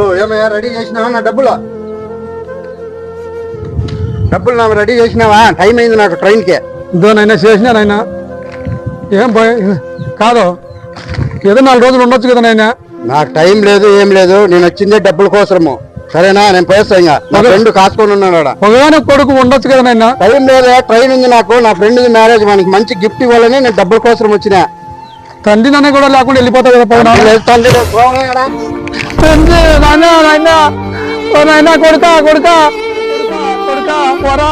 ఓ ఏమయ్యా రెడీ చేసినావా నా డబ్బులు? డబ్బులు నాకు రెడీ చేసినావా? టైం అయింది నాకు ట్రైన్కి. చేసినా నాయనా ఏం పోయి కాదు. ఏదో నాలుగు రోజులు ఉండొచ్చు కదా నాయనా నాకు టైం లేదు ఏం లేదు. నేను వచ్చిందే డబ్బుల కోసము సరేనా? నేను పోయేస్తా ఇంకా. నా ఫ్రెండ్ కాసుకొని ఉన్నాడు కొడుకు ఉండొచ్చు కదా నాయనా టైం లేదు ట్రైన్ ఉంది నాకు. నా ఫ్రెండ్ మ్యారేజ్ మనకి మంచి గిఫ్ట్ ఇవ్వాలని నేను డబ్బుల కోసం వచ్చిన. తండ్రి నన్ను కూడా లేకుండా వెళ్ళిపోతావు కదా పవన్ తండ్రి నాయనా నాయనా ఓ నాయనా కొడుకా కొడుకా కొడుకా పోరా.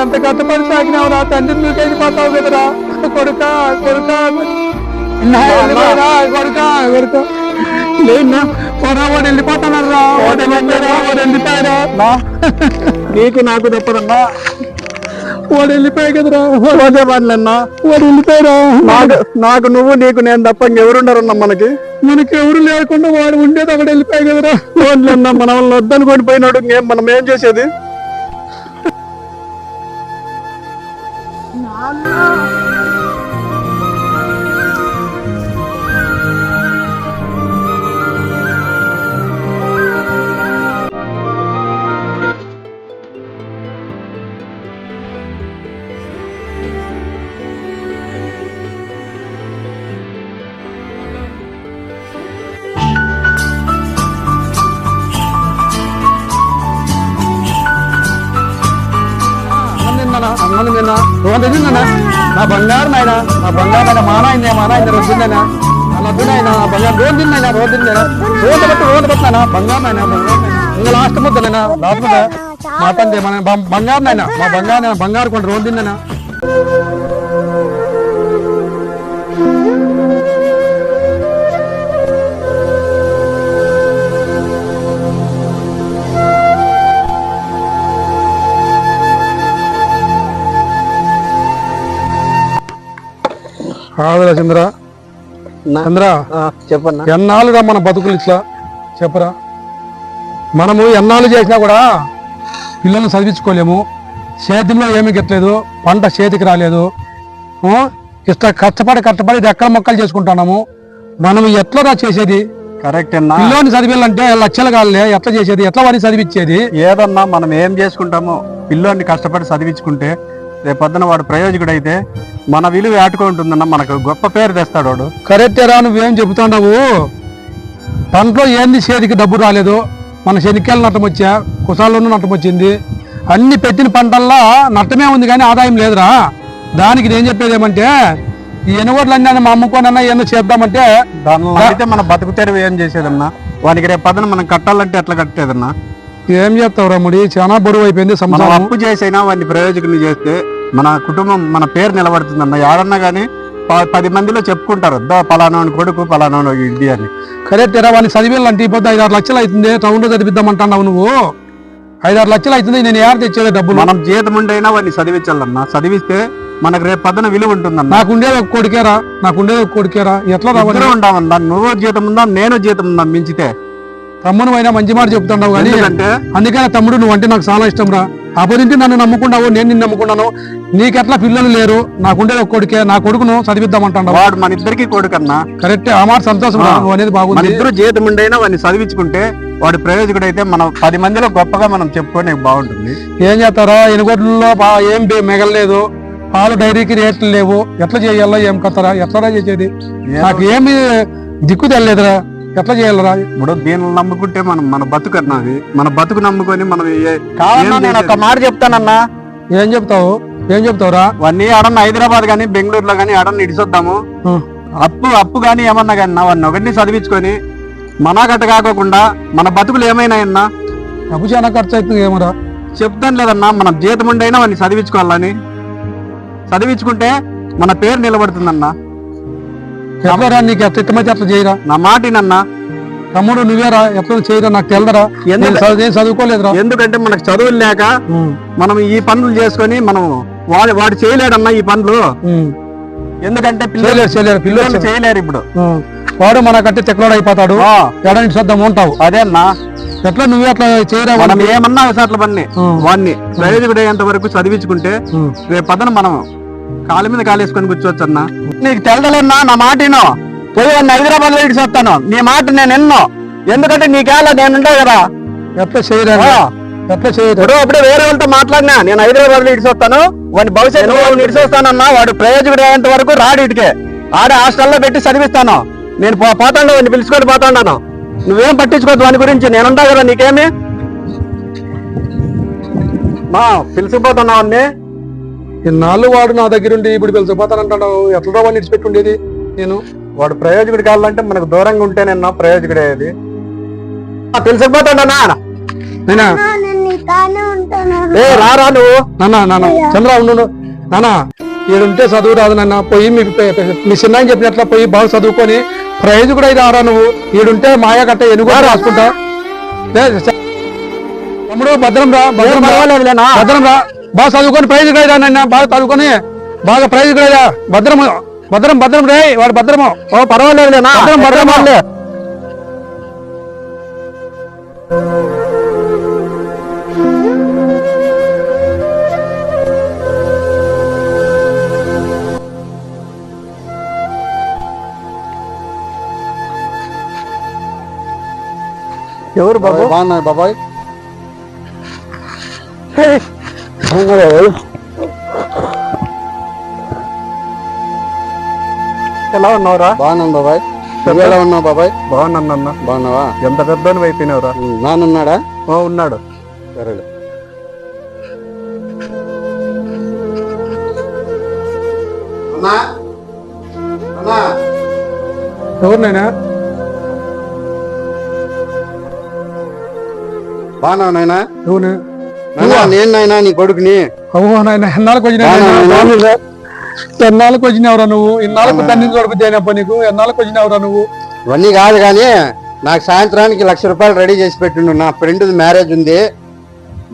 ఎంత కష్టపడి సాగినావురా తండ్రి నువ్వు వెళ్ళిపోతావు కదరా. కొడుకా కొడుకా. కొడుకా కొడుకా. లేనా పోరా వాడు వెళ్ళిపోతానరా. వాడు వెళ్ళిపోయారా నీకు నాకు తప్పదన్నా వాడు వెళ్ళిపోయా కదరా వాడు వెళ్ళిపోయారా నాకు నాకు నువ్వు నీకు నేను తప్ప ఇంకెవరుండరన్నా మనకి? మనకి ఎవరు లేకుండా వాడు ఉండేది అక్కడ వెళ్ళిపోయా కదరా ఫోన్లన్నా మన వాళ్ళని వద్దనుకొని పోయినాడు. ఇంకేం మనం ఏం చేసేది? అన్నం తిన్నానా అన్నం తిన్నా రోజు తిన్నానా నా బంగారు నాయన నా బంగారు నాయన మా నాయన మా నాయన రోజు తిన్నానా నా లడ్డు నాయన నా బంగారు రోజు తిన్నాయినా రోజు తిన్నానా రోజు బట్టి రోజు పట్టినా బంగారు నాయన బంగారు నాయన ఇంకా లాస్ట్ ముద్దలేనా లాస్ట్ ముద్ద మా తండ్రి మన బం- బంగారు నాయన మా బంగారు నాయన బంగారు కొండ రోజు తిన్నానా కాదురా చంద్ర. చంద్ర చెప్పన్నా. ఎన్నాళ్ళురా మన బతుకులు ఇట్లా? చెప్పరా. మనము ఎన్నాళ్ళు చేసినా కూడా పిల్లల్ని చదివించుకోలేము. సేద్యంలో ఏమీ గిట్టలేదు పంట చేతికి రాలేదు? ఇట్లా కష్టపడి కష్టపడి రెక్కల మొక్కలు చేసుకుంటున్నాము? మనం ఎట్లా చేసేది? కరెక్ట్ అన్నా. పిల్లోని చదివించాలంటే లక్షలు కాలే ఎట్లా చేసేది? ఎట్లా వాడిని చదివించేది? ఏదన్నా మనం ఏం చేసుకుంటామో పిల్లోని కష్టపడి చదివించుకుంటే రేపొద్దున వాడు ప్రయోజకుడు అయితే మన విలువ ఆటుకుంటుందన్న మనకు గొప్ప పేరు తెస్తాడు వాడు. కరెక్టేరా నువ్వేం చెబుతున్నావు దాంట్లో ఏంది చేతికి డబ్బు రాలేదు? మన శనిక్కాయలు నట్టం వచ్చా? కుసాల్లోనూ నట్టం వచ్చింది. అన్ని పెట్టిన పంటల్లో నట్టమే ఉంది కానీ ఆదాయం లేదురా. దానికి నేను చెప్పేది ఏమంటే ఈ ఎనుగోట్లన్నీ మా అమ్ముకోనన్నా ఏందో చేద్దామంటే దానిలో అయితే మన బతుకు తెరువు ఏం చేసేదన్నా? వానికి రేపు పదన మనం కట్టాలంటే ఎట్లా కట్టేదన్నా? ఏం చెప్తావు రమ్ముడి చాలా బరువు అయిపోయింది మనం సంసారం. అప్పు చేసైనా వాడిని ప్రయోజకుని చేస్తే మన కుటుంబం మన పేరు నిలబడుతుందన్న ఎవరన్నా కానీ పది మందిలో చెప్పుకుంటారు. దా పలానా కొడుకు పలానా ఇంటి అని. కరెక్టేరా వాడిని చదివేయాలంటే ఇప్పుడు ఐదారు లక్షలు అవుతుంది. టౌన్లో చదివిద్దామంటున్నావు నువ్వు. ఐదారు లక్షలు అవుతుంది నేను ఏడ తెచ్చేది డబ్బులు? మనం జీతం ఉండైనా వాడిని చదివించాలన్నా చదివిస్తే మనకు రేపు పదన విలువ ఉంటుందన్న నాకుండేది ఒక కొడుకేరా నాకుండేది ఒక కొడుకేరా. ఎట్లా రావాలి ఇద్దరు ఉండామన్నా నువ్వు జీతం ఉందా నేను జీతం ఉందా మించితే. తమ్ముడు అయినా మంచి మాట చెప్తున్నావు కానీ అందుకనే తమ్ముడు నువ్వు అంటే నాకు చాలా ఇష్టం రా. అప్పటింటి నన్ను నమ్ముకున్నావు నేను నిన్ను నమ్ముకున్నాను నీకెట్లా పిల్లలు లేరు? నాకుండే ఒక కొడుకే నా కొడుకును చదివిద్దామంటావు వాడు మన ఇద్దరికి కొడుకన్నా కరెక్ట్ ఆ మాట సంతోషం అనేది బాగుంది. ఇద్దరు జీతం ఉండైనా వాడిని చదివించుకుంటే వాడు ప్రయోజకుడు అయితే మనం పది మందిలో గొప్పగా మనం చెప్పుకొని బాగుంటుంది. ఏం చేస్తారా? ఎనుగొడ్లలో బా- ఏం మిగలలేదు. పాలు డైరీకి రేట్లు లేవు. ఎట్లా చేయాలా ఏం కత్తరా ఎట్లా చేసేది? నాకు ఏమి దిక్కు తెలియదురా. ఎట్లా చేయాలరా ఇప్పుడు దీనిని నమ్ముకుంటే మనం మన బతుకు అన్నది మన బతుకు నమ్ముకొని మనం ఏ- కాదన్నా ఏం నేను ఒక చేసేది? మాట చెప్తానన్నా. ఏం చెప్తావు? ఏం చెప్తావురా వాడిని ఆడన్న హైదరాబాద్ గానీ బెంగళూరులో గానీ ఆడన్న ఇడిసొద్దాము. అప్పు అప్పు గానీ ఏమన్నా కానీ వాడిని ఒకటిని చదివించుకొని మన గట్ట కాకోకుండా మన బతుకులు ఏమైనా అన్నా డబ్బు చాలా ఖర్చు అవుతుంది ఏమరా చెప్తాను లేదన్నా మన జీతం ఉండైనా వాడిని చదివించుకోవాలని. చదివించుకుంటే మన పేరు నిలబడుతుందన్నా. ఎట్లా రా నీకు ఎట్లా ఇష్టమైతే అట్లా చేయరా? నా మాటినన్నా తమ్ముడు నువ్వేరా ఎట్లా చేయరా? నాకు తెలదరా నేను చదువు- నేను చదువుకోలేదురా. ఎందుకంటే మనకు చదువులు లేక. మనం ఈ పనులు చేసుకొని మనం వాడు వాడు చేయలేడన్నా ఈ పనులు. ఎందుకంటే పిల్లలు చేయలేరు పిల్లలు చేయలేరు. ఇప్పుడు. వాడు మన కట్టి తెక్కలోడు అయిపోతాడు. ఎడని చూద్దాం ఉంటావు. అదే అన్నా. ఎట్లా నువ్వే అట్లా చేయరా మనం? ఏమన్నా అసలు పని. వాడిని ప్రయోజకుడయ్యేంత వరకు చదివించుకుంటే. రేపు పదన మనం కాలు మీద కాలేసుకొని కూర్చోవచ్చు అన్నా. నీకు తెలదలేనా నా మాటినో పోయి వాడిని హైదరాబాద్లో ఇడిచి వస్తాను. నీ మాట నేను ఎన్నో ఎందుకంటే నీకేలా నేను ఉంటా కదా. ఎట్లా చేయరా అప్పుడే వేరే వాళ్ళతో మాట్లాడినా నేను హైదరాబాద్లో వస్తాను. వాడి భవిష్యత్తు వాడిని ఇడిచి వస్తానన్నా వాడు ప్రయోజకుడు అయ్యేంత వరకు రాడు ఇటుకే. ఆడే హాస్టల్లో పెట్టి చదివిస్తాను. నేను పో- పోతాండా వాడిని పిలుచుకొని పోతాండాను. నువ్వేం పట్టించుకోవద్దు వాని గురించి. నేనుంటా కదా నీకేమి? మా పిలిచిపోతున్నావు అన్నీ ఇన్నాళ్ళు వాడు నా దగ్గర ఉండి ఇప్పుడు పిలిచిపోతానంటాడు ఎట్లా వాడిని ఇడిచిపెట్టుండేది నేను వాడు ప్రయోజకుడు కావాలంటే మనకు దూరంగా ప్రయోజకుడు పిలిచిపోతాడా నేనా నేను నీతోనే ఉంటాను. ఏ రారా నువ్వు. నాన్న నాన్న. చంద్ర ఉండు నాన్న ఈడుంటే చదువు రాదు నాన్న. పోయి మీకు మీ చిన్న చెప్పినట్ల పోయి బాగా చదువుకొని ప్రైజ్ కూడా ఇది ఆరా నువ్వు. ఈడుంటే మాయా కట్ట ఎనుగు రాసుకుంటా. తమ్ముడు భద్రం రా భద్రం రా. భద్రం రా. బాగా చదువుకొని ప్రైజ్ కూడా నాన్న బాగా చదువుకొని బాగా ప్రైజ్ కూడా భద్రం భద్రం భద్రం రే వాడు భద్రము. ఓ పర్వాలేదులేనా భద్రం, ఎవరు బాబు? బాగున్నాయి బాబాయ్. ఎలా ఉన్నావురా? బాగున్నాను బాబాయ్. నువ్వు ఎలా ఉన్నావు బాబాయ్? బాగున్నానన్న బాగున్నావా? ఎంత పెద్దోని అయిపోయినావురా నానున్నాడా ఓ ఉన్నాడు. సరేలే. ఎవరినైనా బాగున్నావు నాయనా? ఎవరు నాయనా? నేను నాయనా నీ కొడుకుని. నాయన ఎన్నాళ్ళకి వచ్చినా ఎన్నాళ్ళకి వచ్చినావురా నువ్వు? ఇన్నాళ్ళకు తండ్రిని అయినప్ప నీకు? ఎన్నాళ్ళకి వచ్చినావురా నువ్వు? ఇవన్నీ కాదు కానీ నాకు సాయంత్రానికి లక్ష రూపాయలు రెడీ చేసి పెట్టిండు. నా ఫ్రెండ్ మ్యారేజ్ ఉంది.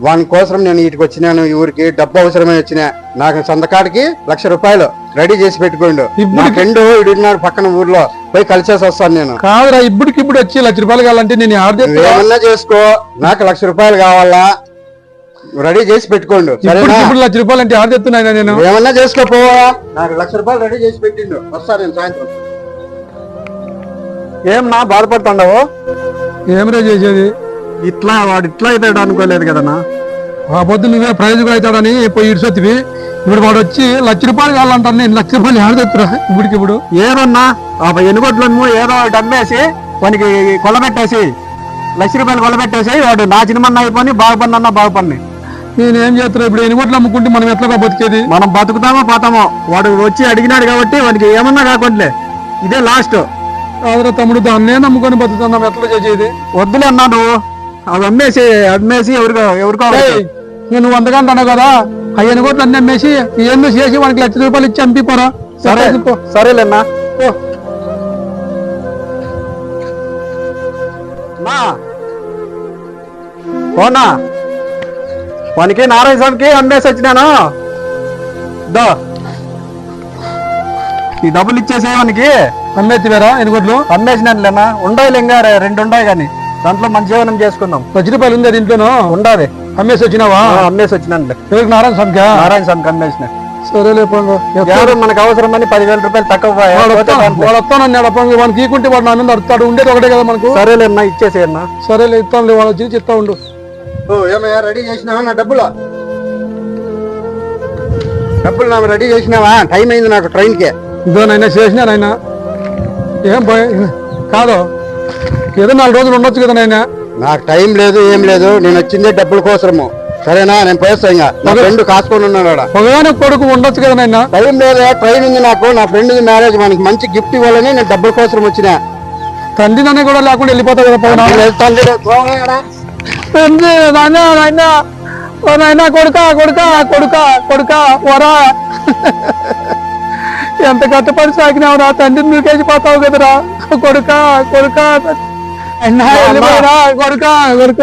వాని కోసం నేను ఇటుకు వచ్చినాను ఈ ఊరికి. డబ్బు అవసరమై వచ్చిన. నాకు సంతకాడికి లక్ష రూపాయలు రెడీ చేసి పెట్టుకోండు. నా ఇప్పుడు ఫ్రెండ్ ఇడున్నాడు పక్కన ఊర్లో. పోయి కలిసేసి వస్తాను నేను. కాదురా ఇప్పుడు వచ్చి లక్ష రూపాయలు కావాలంటే నేను నువ్వేమన్నా చేసుకో. నాకు లక్ష రూపాయలు కావాలా? రెడీ చేసి పెట్టుకోండు. ఇప్పుడు లక్ష రూపాయలు అంటే ఆర్డర్ చెప్తున్నా నేను? ఏమన్నా చేసుకోపోవా? నాకు లక్ష రూపాయలు రెడీ చేసి పెట్టిండు. వస్తా నేను సాయంత్రం. ఏం నా బాధపడుతుండవు ఏమిరా చేసేది? ఇట్లా వాడు ఇట్లా అవుతాడు అనుకోలేదు కదనా ఆ పొద్దు నువ్వే ప్రైజ్ కూడా అవుతాడని పోయి ఇడిసొత్తివి. ఇప్పుడు వాడు వచ్చి లక్ష రూపాయలు కావాలంటాను నేను లక్ష రూపాయలు ఆడ చెప్తురా ఇప్పటికి ఇప్పుడు. ఏదన్నా ఆ ఎనుగొడ్లను ఏదో అమ్మేసి వానికి కొలబెట్టేసి లక్ష రూపాయలు కొలబెట్టేసి వాడు నా చిన్నమన్న అయిపోయి బాగుపడినన్నా బాగుపడి నేనేం చేస్తున్నా ఇప్పుడు? ఎన్ని కోట్లు అమ్ముకుంటే మనం ఎట్లా బతికేది? మనం బతుకుతామో పోతామో వాడు వచ్చి అడిగినాడు కాబట్టి వానికి ఏమన్నా కాకుండా ఇదే లాస్ట్ కాదురా తమ్ముడు దాన్నే నమ్ముకొని బతుకుతున్నాం. ఎట్లా చేసేది? వద్దులే అన్నా నువ్వు అవి అమ్మేసి అమ్మేసి ఎవరికో ఎవరికో నేను నువ్వు వందగా అంటాను కదా? ఆ ఎన్ని కోట్లు అన్ని అమ్మేసి ఏందో చేసి వానికి లక్ష రూపాయలు ఇచ్చి చంపిపోరా సరే. సరేలేనా పోనా? వానికి నారాయణ స్వామికి అమ్మేసి వచ్చినాను? దో. ఈ డబ్బులు ఇచ్చేసే వానికి అమ్మేతివేరా ఎన్ని కోట్లు? అమ్మేసినానులేనా ఉండాలి ఇంకా రె- రెండు ఉన్నాయి కానీ దాంట్లో మంచి జీవనం చేసుకుందాం. లక్ష రూపాయలు ఉంది దీంట్లోనూ? ఉండాలి అమ్మేసి వచ్చినావా? అమ్మేసి వచ్చినానులే. ఎవరికి నారాయణ స్వామికా నారాయణ స్వామికి అమ్మేసిన సరేలే పోంగ. ఎవరు మనకు అవసరమని పదివేల రూపాయలు తక్కువ. వాడు వస్తానన్నాడు అప్ప వాడికి ఈకుంటే వాడు నా మీద అడుతాడు ఉండేది ఒకటే కదా మనకు. సరేలేనా ఇచ్చేసేయన్నా సరేలే ఇస్తానులే. వాడు వచ్చి చెప్తా ఉండు. ఏమయ్యా రెడీ చేసినావా నా డబ్బులు? డబ్బులు నాకు రెడీ చేసినావా? టైం అయింది నాకు ట్రైన్కి. ఇదో నైనా చేసినా నాయనా ఏం కాదు. ఏదో నాలుగు రోజులు ఉండొచ్చు కదా నాయనా నాకు టైం లేదు ఏం లేదు. నేను వచ్చిందే డబ్బుల కోసము సరేనా? నేను పోయేస్తా ఇంకా. నా ఫ్రెండ్ కాసుకొని ఉన్నాడు ఒకగానే కొడుకు ఉండొచ్చు కదా నాయనా టైం లేదు ట్రైన్ ఉంది నాకు. నా ఫ్రెండ్ మ్యారేజ్ మనకి మంచి గిఫ్ట్ ఇవ్వాలని నేను డబ్బుల కోసం వచ్చిన. తండ్రి నన్ను కూడా లేకుండా వెళ్ళిపోతా కదా తండ్రి నాయనా నాయనా ఓ నాయనా కొడుక కొడుక కొడుక కొడుక వరా ఎంత కష్టపడి సాగినావు రా తండ్రిని నువ్వేసిపోతావు కదరా కొడుక కొడుక అన్నా వెళ్ళిపోరా కొడుక కొడుక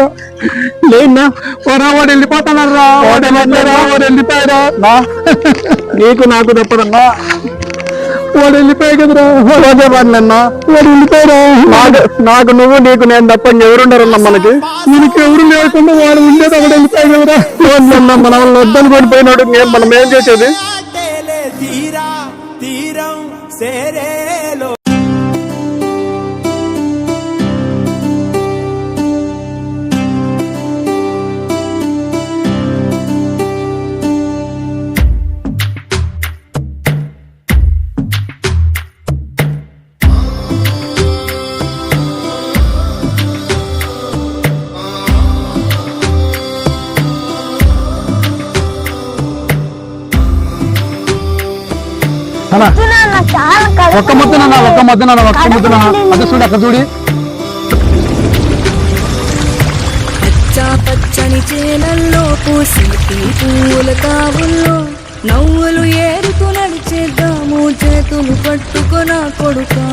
లేనా వరా వాడు వెళ్ళిపోతానరా వాడు వెళ్ళిపోయారా వాడు వెళ్ళిపోయారా నీకు నాకు తప్పదన్నా వాడు వెళ్ళిపోయాయి కదరా. అదే పనులన్నా వాడు వెళ్ళిపోయారా నాకు నాకు నువ్వు నీకు నేను తప్ప ఎవరుండరన్నా మనకి? మనకి ఎవరు లేకుండా వాడు ఉండేది ఒకటి వెళ్ళిపోయాయి కదరా. ఎవరినన్నా మన వాళ్ళు వద్దని పోయినాడు నేను మనం ఏం చేసేది? తేలే తీరా తీరం సేరేలో ఒక్క ముద్దు నాన్న ఒక్క ముద్దు నాన్న ఒక్క ముద్దు నాన్న. అది చూడు అక్కడ చూడి. పచ్చా పచ్చని చేలల్లో పూసేటి పూల కావుల్లో నవ్వులు ఏరుతూ నడిచేద్దాము చేతులు పట్టుకొన కొడుకా.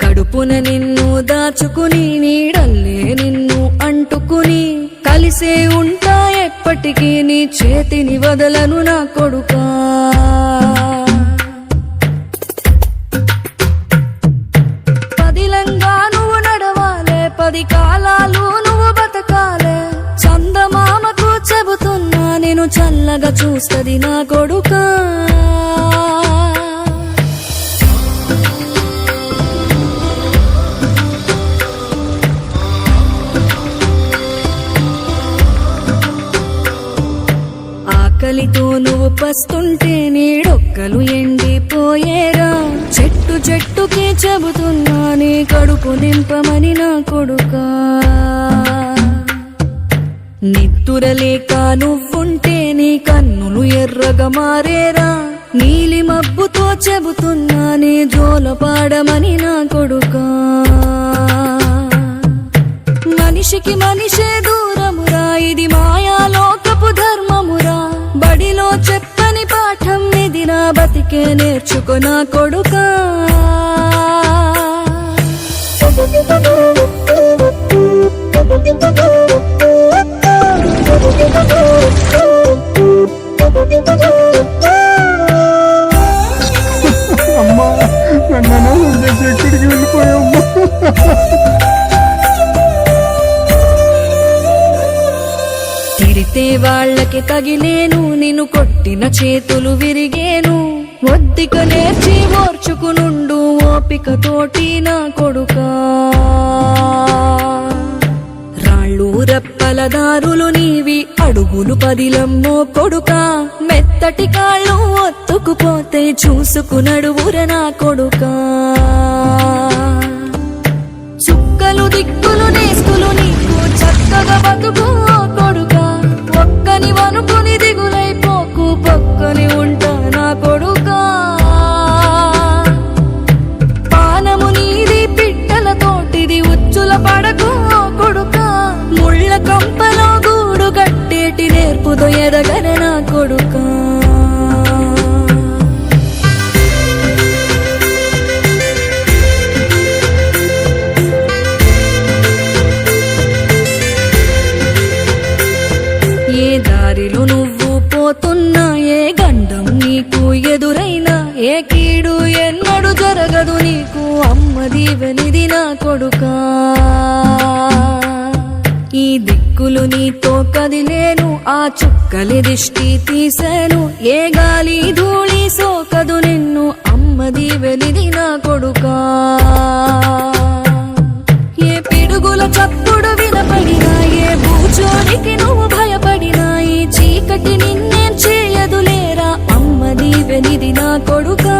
కడుపున నిన్ను దాచుకుని నీడల్లే నిన్ను అంటుకుని కలిసే ఉంటా ఎప్పటికీ నీ చేతిని వదలను నా కొడుకా. పదిలంగా నువ్వు నడవాలే పది కాలాలు నువ్వు బతకాలే. చందమామకు చెబుతున్నా నేను చల్లగా చూస్తుంది నా కొడుకా. ఆకలితో నువ్వు పస్తుంటే నీడొక్కలు ఎండిపోయేరా. చెట్టు చెట్టుకే చెబుతున్నా నీ కడుపు నింపమని నా కొడుకా. నిద్దురలేక నువ్వుంటే నీ కన్నులు ఎర్రగా మారేరా. నీలి మబ్బుతో చెబుతున్నా నీ జోల పాడమని నా కొడుకా. మనిషికి మనిషే దూరమురా ఇది మాయాలోక. చెప్పని పాఠం ఇది నా బతికే నేర్చుకున్న కొడుకా. అమ్మా నన్ను వదిలేసి ఎక్కడికి వెళ్ళిపోయామ్మా తిడితే వాళ్ళకి తగిలేను చేతులు విరిగేను ఒద్దిక నేర్చి ఓర్చుకునుండు ఓపిక తోటి నా కొడుకా. రాళ్ళు రెప్పల దారులు నీవి అడుగులు పదిలమ్మో కొడుకా. మెత్తటి కాళ్ళు ఒత్తుకుపోతే చూసుకునడువుర నా కొడుకా. చుక్కలు దిక్కులు నేస్తులు నీకు చక్కగా బతుకు కొడుక కొడుకా. ఒక్కని వనుకుని దిగులైపోకు పక్కని ఉంటా నా కొడుకా. పానము నీది పిట్టల తోటిది ఉచ్చుల పడకు కొడుకా. ముళ్ళ కంపలో గూడు కట్టేటి నేర్పుతో ఎదగన నా కొడుకా. జీవనిది నా కొడుకా. ఈ దిక్కులు నీతో కదిలేను ఆ చుక్కలి దిష్టి తీశాను ఏ గాలి ధూళి సోకదు నిన్ను అమ్మ దీవెనిది నా కొడుకా. ఏ పిడుగుల చప్పుడు వినపడినా ఏ భూచోడికి నువ్వు భయపడినా ఈ చీకటి నిన్నేం చేయదులేరా అమ్మ దీవెనిది నా కొడుకా.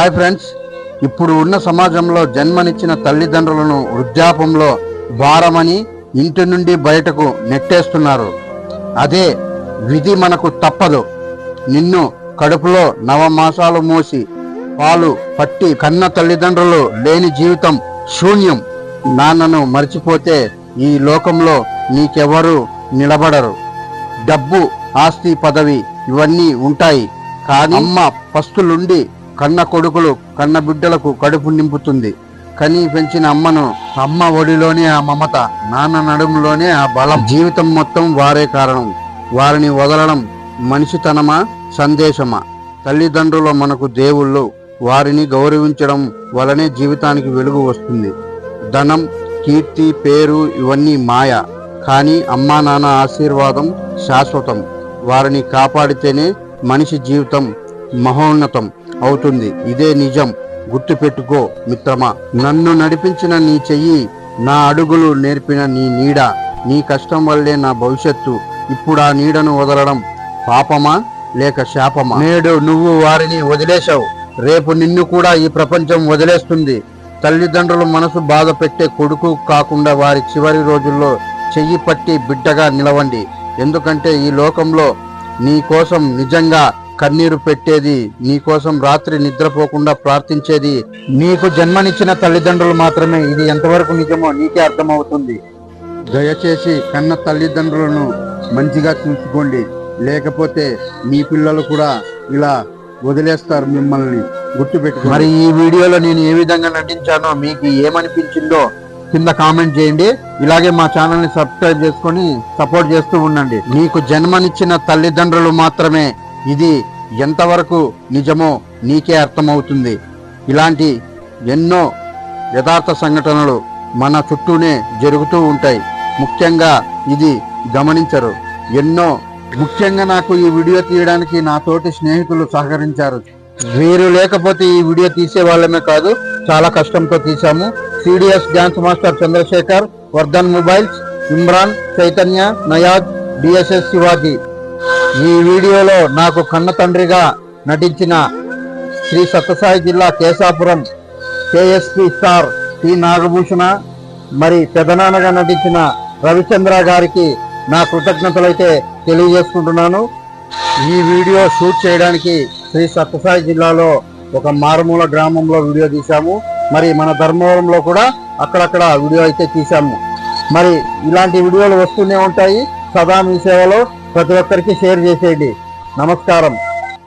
హాయ్ ఫ్రెండ్స్ ఇప్పుడు ఉన్న సమాజంలో జన్మనిచ్చిన తల్లిదండ్రులను వృద్ధాపంలో భారమని ఇంటి నుండి బయటకు నెట్టేస్తున్నారు. అదే విధి మనకు తప్పదు. నిన్ను కడుపులో నవమాసాలు మోసి పాలు పట్టి కన్న తల్లిదండ్రులు లేని జీవితం శూన్యం. నాన్నను మర్చిపోతే ఈ లోకంలో నీకెవరు నిలబడరు. డబ్బు ఆస్తి పదవి ఇవన్నీ ఉంటాయి. కానీ అమ్మ పస్తులుండి కన్న కొడుకులు కన్న బిడ్డలకు కడుపు నింపుతుంది. కని పెంచిన అమ్మను అమ్మ ఒడిలోనే ఆ మమత నాన్న నడుములోనే ఆ బలం. జీవితం మొత్తం వారే కారణం. వారిని వదలడం మనిషితనమా సందేశమా? తల్లిదండ్రులు మనకు దేవుళ్ళు. వారిని గౌరవించడం వలనే జీవితానికి వెలుగు వస్తుంది. ధనం కీర్తి పేరు ఇవన్నీ మాయ. కానీ అమ్మా నాన్న ఆశీర్వాదం శాశ్వతం. వారిని కాపాడితేనే మనిషి జీవితం మహోన్నతం. అవుతుంది. ఇదే నిజం. గుర్తుపెట్టుకో మిత్రమా నన్ను నడిపించిన నీ చెయ్యి నా అడుగులు నేర్పిన నీ నీడ. నీ కష్టం వల్లే నా భవిష్యత్తు. ఇప్పుడు ఆ నీడను వదలడం పాపమా లేక శాపమా? నేడు నువ్వు వారిని వదిలేశావు. రేపు నిన్ను కూడా ఈ ప్రపంచం వదిలేస్తుంది. తల్లిదండ్రులు మనసు బాధ పెట్టే కొడుకు కాకుండా వారి చివరి రోజుల్లో చెయ్యి పట్టి బిడ్డగా నిలవండి. ఎందుకంటే ఈ లోకంలో నీ కోసం నిజంగా కన్నీరు పెట్టేది నీకోసం రాత్రి నిద్రపోకుండా ప్రార్థించేది నీకు జన్మనిచ్చిన తల్లిదండ్రులు మాత్రమే. ఇది ఎంతవరకు నిజమో నీకే అర్థమవుతుంది. దయచేసి కన్న తల్లిదండ్రులను మంచిగా చూసుకోండి. లేకపోతే మీ పిల్లలు కూడా ఇలా వదిలేస్తారు మిమ్మల్ని. గుర్తుపెట్టుకో మరి ఈ వీడియోలో నేను ఏ విధంగా నటించానో మీకు ఏమనిపించిందో కింద కామెంట్ చేయండి. ఇలాగే మా ఛానల్ని సబ్స్క్రైబ్ చేసుకొని సపోర్ట్ చేస్తూ ఉండండి. మీకు జన్మనిచ్చిన తల్లిదండ్రులు మాత్రమే ఇది ఎంతవరకు నిజమో నీకే అర్థమవుతుంది. ఇలాంటి ఎన్నో యథార్థ సంఘటనలు మన చుట్టూనే జరుగుతూ ఉంటాయి. ముఖ్యంగా ఇది గమనించరు. ఎన్నో ముఖ్యంగా నాకు ఈ వీడియో తీయడానికి నా తోటి స్నేహితులు సహకరించారు. వీరు లేకపోతే ఈ వీడియో తీసే వాళ్ళమే కాదు చాలా కష్టంతో తీసాము CDS dance master Chandrasekhar Vardhan mobiles Imran Chaitanya Nayaz DSS Shivaji. ఈ వీడియోలో నాకు కన్న తండ్రిగా నటించిన Shri Sathya Sai Kesapuram KSP star T Nagabhushana మరి పెదనాన్నగా నటించిన రవిచంద్ర గారికి నా కృతజ్ఞతలైతే తెలియజేసుకుంటున్నాను. ఈ వీడియో షూట్ చేయడానికి శ్రీ సత్యసాయి జిల్లాలో ఒక మారుమూల గ్రామంలో వీడియో తీసాము మరి మన ధర్మవరంలో కూడా అక్కడక్కడ వీడియో అయితే తీసాము మరి ఇలాంటి వీడియోలు వస్తూనే ఉంటాయి. సదా మీ సేవలో ప్రతి ఒక్కరికి షేర్ చేసేయండి. నమస్కారం.